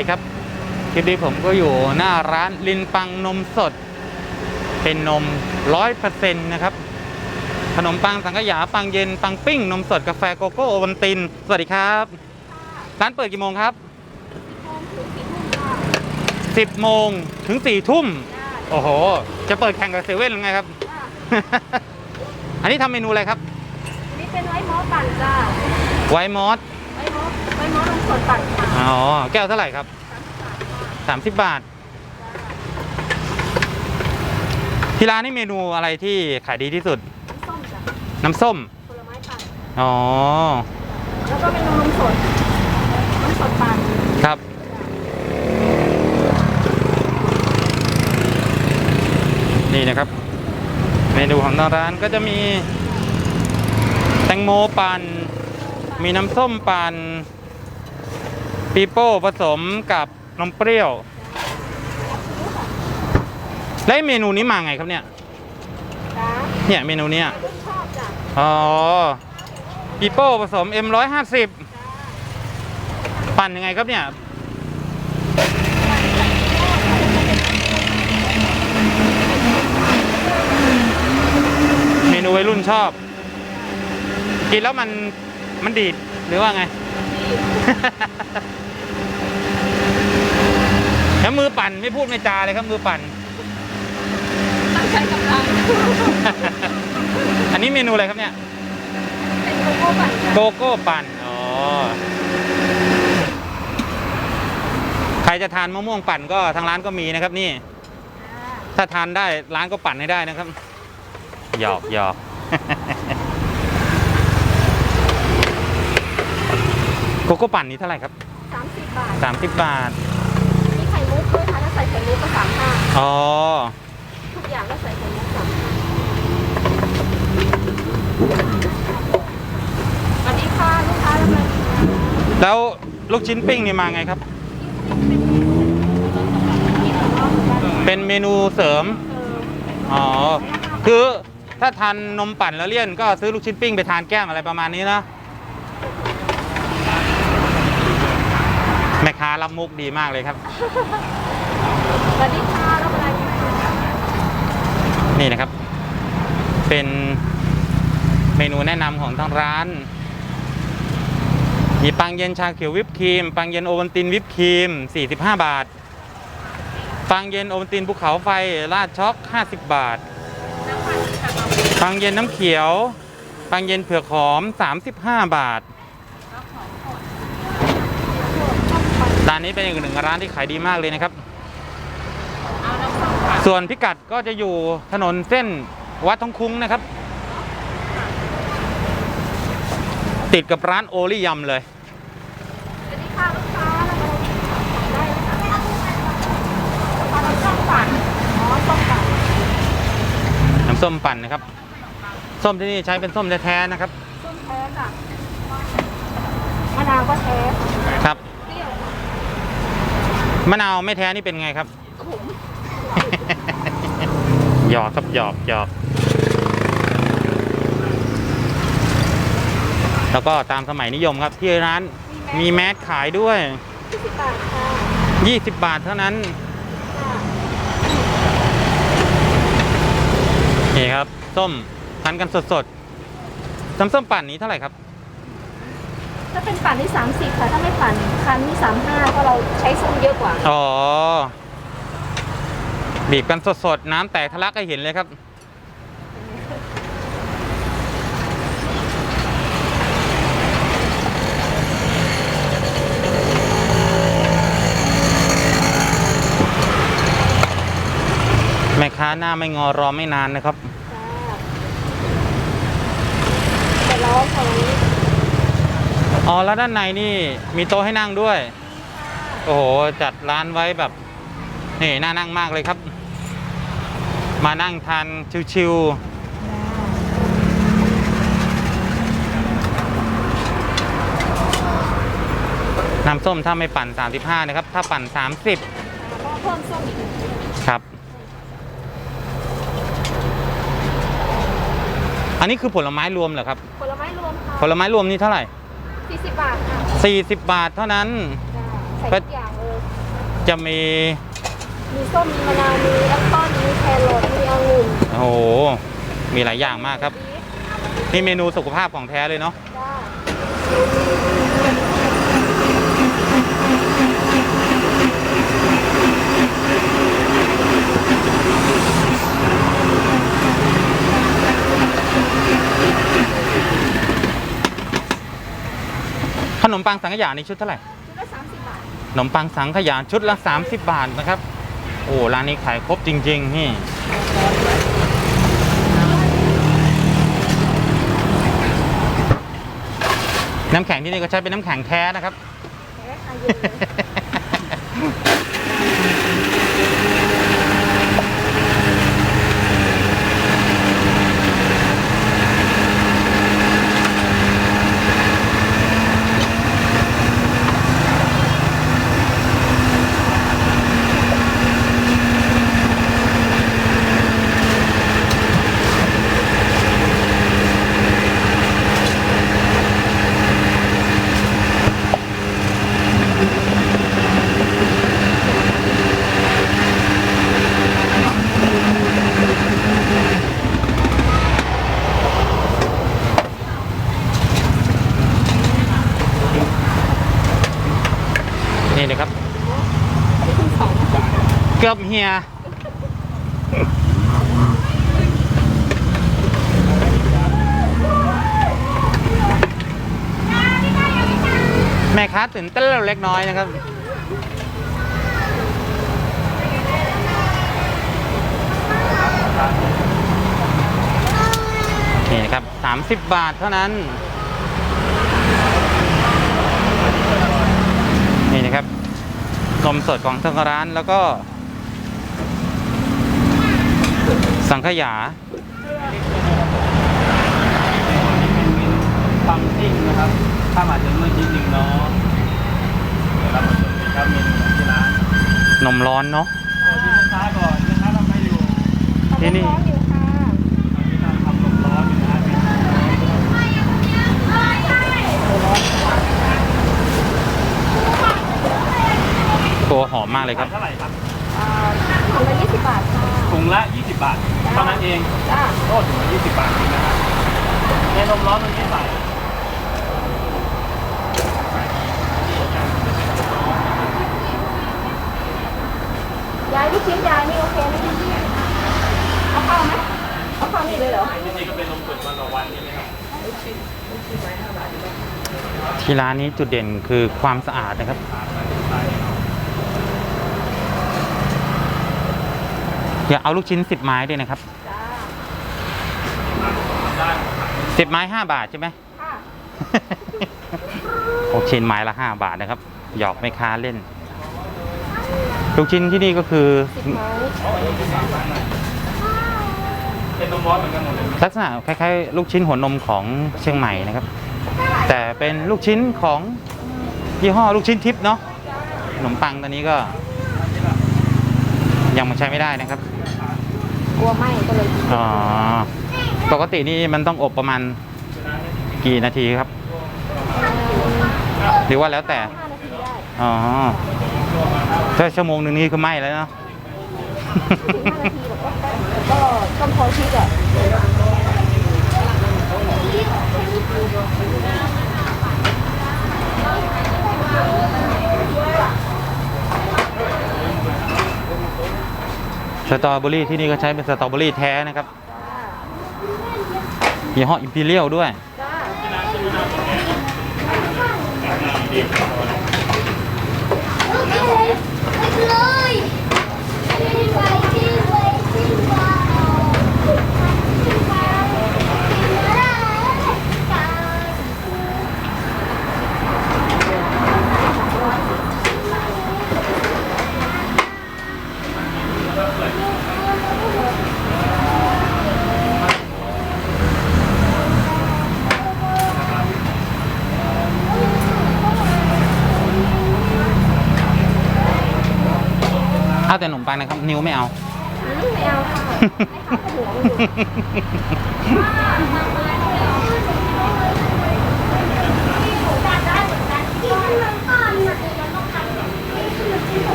ดีครับ คลิปนี้ผมก็อยู่หน้าร้านลินปังนมสด เป็นนมร้อยเปอร์เซ็นต์นะครับ ขนมปังสังขยา ปังเย็น ปังปิ้ง นมสด กาแฟโกโก้โอวันติน สวัสดีครับ ร้านเปิดกี่โมงครับ10โมงถึง4ทุ่ม โอ้โห จะเปิดแข่งกับเซเว่นหรือไงครับ อันนี้ทำเมนูอะไรครับ นี่เป็นไว้มอปั่นจ้าไวมอส ไว้มอไว้มอนมสดปั่นค่ะอ๋อ แก้วเท่าไหร่ครับ30บาท ที่ร้านนี่เมนูอะไรที่ขายดีที่สุดน้ำส้มน้ำส้มจ้ะผลไม้ปั่นอ๋อ แล้วก็เป็นนมสดนมสดปั่นครับ นี่นะครับ เมนูของทางร้านก็จะมี แตงโมปัน่น มีน้ำส้มปัน่นปีโป้ผสมกับนมเปรี้ยว แล้วไอ้เมนูนี้มาไงครับเนี่ยจ้าเนี่ยเมนูเนี้ยลูกชอบจ้ะอ๋อปีโป้ผสม M150 ปั่นยังไงครับเนี่ยเมนูวัยรุ่นชอบ กินแล้วมัน มันดีดหรือว่าไง แล้วมือปั่นไม่พูดไม่จาเลยครับมือปั่น ต้องใช้กำลัง อันนี้เมนูอะไรครับเนี่ย เป็นโกโก้ปั่นจ้ะโกโก้ปั่น อ๋อ ใครจะทานมะม่วงปั่นก็ทางร้านก็มีนะครับนี่ ถ้าทานได้ร้านก็ปั่นให้ได้นะครับ หยอกหยอก โกโก้ปั่นนี้เท่าไหร่ครับสามสิบบาท 30 บาท มีไข่มุกด้วยค่ะถ้าใส่ไข่มุกก็สามห้าอ๋อ ทุกอย่างก็ใส่ไข่มุกสามห้าสวัสดีค่ะ ลูกค้าทำอะไรดีคะแล้วลูกชิ้นปิ้งนี่มาไงครับ เป็นเมนูเสริม อ๋อ คือถ้าทานนมปั่นแล้วเลี่ยนก็ซื้อลูกชิ้นปิ้งไปทานแก้มอะไรประมาณนี้นะ แม่ค้ารับมุกดีมากเลยครับ สวัสดีค่ะรับอะไรดีนี่นะครับ เป็นเมนูแนะนำของทางร้าน มีปังเย็นชาเขียววิปครีม ปังเย็นโอวัลตินวิปครีม 45 บาท ปังเย็นโอวัลตินภูเขาไฟราดช็อก 50 บาท ปังเย็นน้ำเขียว ปังเย็นเผือกหอม 35 บาท ร้านนี้เป็นอีกหนึ่งร้านที่ขายดีมากเลยนะครับ ส่วนพิกัดก็จะอยู่ถนนเส้นวัดทองคุ้งนะครับ ติดกับร้านโอริยำเลยสวัสดีค่ะลูกค้ารับอะไรได้ค่ะน้ำส้มปั่นอ๋อส้มปั่นน้ำส้มปั่นนะครับ ส้มที่นี่ใช้เป็นส้มแท้ๆนะครับ ส้มแท้จ้ะมะนาวก็แท้ ครับเปรี้ยว มะนาวไม่แท้นี่เป็นไงครับขมหยอกครับหยอกหยอก แล้วก็ตามสมัยนิยมครับที่ร้านมีแมสขายด้วยยี่สิบบาทค่ะ20 บาทเท่านั้น นี่ครับ ส้ม พันกันสดๆน้ำส้มปั่นนี้เท่าไหร่ครับ ถ้าเป็นปั่นที่สามสิบค่ะ ถ้าไม่ปั่นคันที่สามห้าเพราะเราใช้ส้มเยอะกว่า อ๋อ บีบกันสดๆ น้ำแตกทะลักให้เห็นเลยครับ แม่ค้าหน้าไม่งอรอไม่นานนะครับจ้าแต่ร้อนตรงนี้อ๋ อแล้วด้านในนี่มีโต๊ะให้นั่งด้วย โอ้โห จัดร้านไว้แบบนี่น่านั่งมากเลยครับ มานั่งทานชิวๆน้ำส้มถ้าไม่ปั่น 35 นะครับ ถ้าปั่น 30ก็เพิ่มส้มอีกหนึ่งครับ อันนี้คือผลไม้รวมเหรอครับ ผลไม้รวมค่ะ ผลไม้รวมนี่เท่าไหร่ สี่สิบบาทค่ะ40 บาทเท่านั้นจ้าใส่ก็ทุกอย่างเลยจะมี มีส้มมีมะนาวมีแอปเปิ้ลมีแครอทมีองุ่นโอ้โห มีหลายอย่างมากครับปี๊บนี่เมนูสุขภาพของแท้เลยเนาะ จ้า นมปังสังขยานี่ชุดเท่าไหร่ชุดละสามสิบบาท ขนมปังสังขยาชุดละ 30 บาทนะครับ โอ้ร้านนี้ขายครบจริงๆนี่น้ำแข็งที่นี่ก็ใช้เป็นน้ำแข็งแท้นะครับแค่ค่ะเย็นเลย นี่นะครับ เกือบเฮียแม่ค้าตื่นเต้นเล็กน้อยนะครับ นี่นะครับ 30 บาทเท่านั้น นี่นะครับนมสดของทางร้านแล้วก็ สังขยาฟังซิ่งนะครับถ้าอาจจะมืดนิดนึงเนาะเดี๋ยวเรามาชมกันครับเมนูของที่ร้านนมร้อนเนาะสวัสดีลูกค้าก่อนลูกค้าทำอะไรอยู่ที่นี่ ร้อนๆอยู่ค่ะ ตอนนี้เราทำลมร้อนอยู่นะเป็น ตัวหอมมากเลยคขารัยบเท่าไหร่ครับอ่าถุงละยี่สิบบาทค่ะ ถุงละ 20 บาทเท่านั้นเองจ้า โอ้ถุงละ20 บาทจริงนะครับในนมร้อนตรงนี้ใส่ยายลูกชิ้นยายนี่โอเคไหมเอาเข้าไหมเอาเข้านี่เลยเหรอ ที่นี่ก็เป็นนมสดวันต่อวันใช่ไหมครับ ที่ร้านนี้จุดเด่นคือความสะอาดนะครับ อย่าเอาลูกชิ้น10ไม้ด้วยนะครับจ้า10ไม้5บาทใช่ไหมค่ะลูกชิ้นไม้ละ5บาทนะครับ หยอกไม่ค้าเล่น ลูกชิ้นที่นี่ก็คือสิบไม้เป็นนมร้อนเหมือนกันหมดเลยลักษณะคล้ายๆลูกชิ้นหัวนมของเชียงใหม่นะครับ แต่เป็นลูกชิ้นของยี่ห้อลูกชิ้นทิพย์เนาะขนมปังตอนนี้ก็ ยังมาใช้ไม่ได้นะครับ กลัวไหมก็เลยอ๋อปกตินี่มันต้องอบประมาณกี่นาทีครับ หรือว่าแล้วแต่ ห้านาทีได้อ๋อถ้าชั่วโมงหนึ่งนี้คือไหม้แล้วเนาะ ถึงห้านาทีแล้วก็แป๊บแล้วก็ต้มพอชีสอะ สตรอเบอรี่ที่นี่ก็ใช้เป็นสตรอเบอรี่แท้นะครับยี่ห้ออิมพีเรียลด้วยจ้า เลยไปที่ไปที่ว่า เอาแต่ขนม ปังนะครับ นิ้วไม่เอาอืมไม่เอาค่ะให้เขาหัวมันอยู่ กินมันก่อนนะ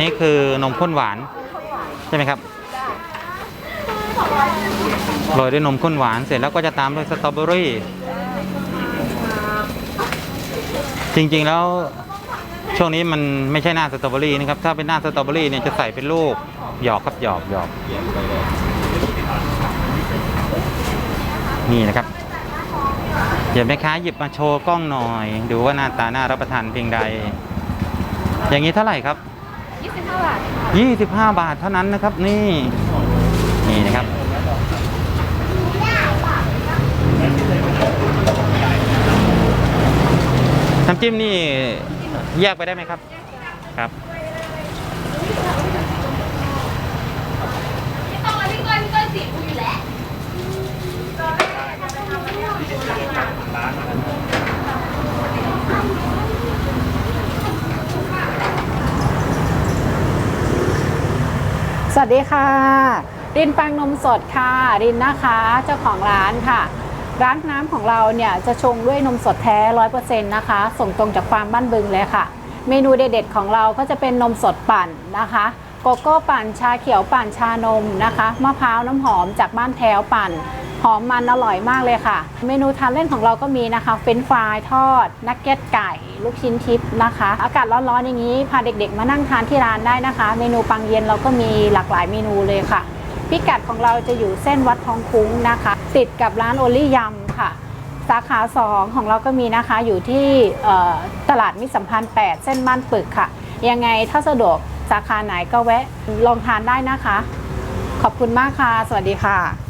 นี้คือนมข้นหวาน ใช่ไหมครับโรยด้วยนมข้นหวานเสร็จแล้วก็จะตามด้วยสตรอเบอรี่ จริงๆแล้วช่วงนี้มันไม่ใช่หน้าสตรอเบอรี่นะครับ ถ้าเป็นหน้าสตรอเบอรี่เนี่ยจะใส่เป็นลูกหยอกครับหยอกหยอกนี่นะครับเดี๋ยวแม่ค้าหยิบมาโชว์กล้องหน่อย ดูว่าหน้าตาน่ารับประทานเพียงใด อย่างนี้เท่าไหร่ครับ 25 บาท25 บาทเท่านั้นนะครับนี่นี่นะครับน้ำจิ้มนี่แยกไปได้ไหมครับครับพี่ต้องพี่ก้อยพี่ก้อย สวสวัสดีค่ะ รินปังนมสดค่ะ รินนะคะเจ้าของร้านค่ะ ร้านน้ำของเราเนี่ยจะชงด้วยนมสดแท้ร้อยเปอร์เซ็นต์นะคะ ส่งตรงจากฟาร์มบ้านบึงเลยค่ะ เมนูเด็ดๆของเราก็จะเป็นนมสดปั่นนะคะ โกโก้ปั่นชาเขียวปั่นชานมนะคะมะพร้าวน้ำหอมจากบ้านแถวปั่น หอมมันอร่อยมากเลยค่ะ เมนูทานเล่นของเราก็มีนะคะ เฟรนช์ฟรายทอด นักเก็ตไก่ ลูกชิ้นทิพนะคะ อากาศร้อนๆอย่างนี้พาเด็กๆ มานั่งทานที่ร้านได้นะคะ เมนูปังเย็นเราก็มีหลากหลายเมนูเลยค่ะ พิกัดของเราจะอยู่เส้นวัดทองคุ้งนะคะ ติดกับร้านโอลี่ยำค่ะสาขา 2 ของเราก็มีนะคะอยู่ที่ตลาดมิสัมพันธ์ 8 เส้นบ้านปึกค่ะ ยังไงถ้าสะดวก สาขาไหนก็แวะลองทานได้นะคะ ขอบคุณมากค่ะ สวัสดีค่ะ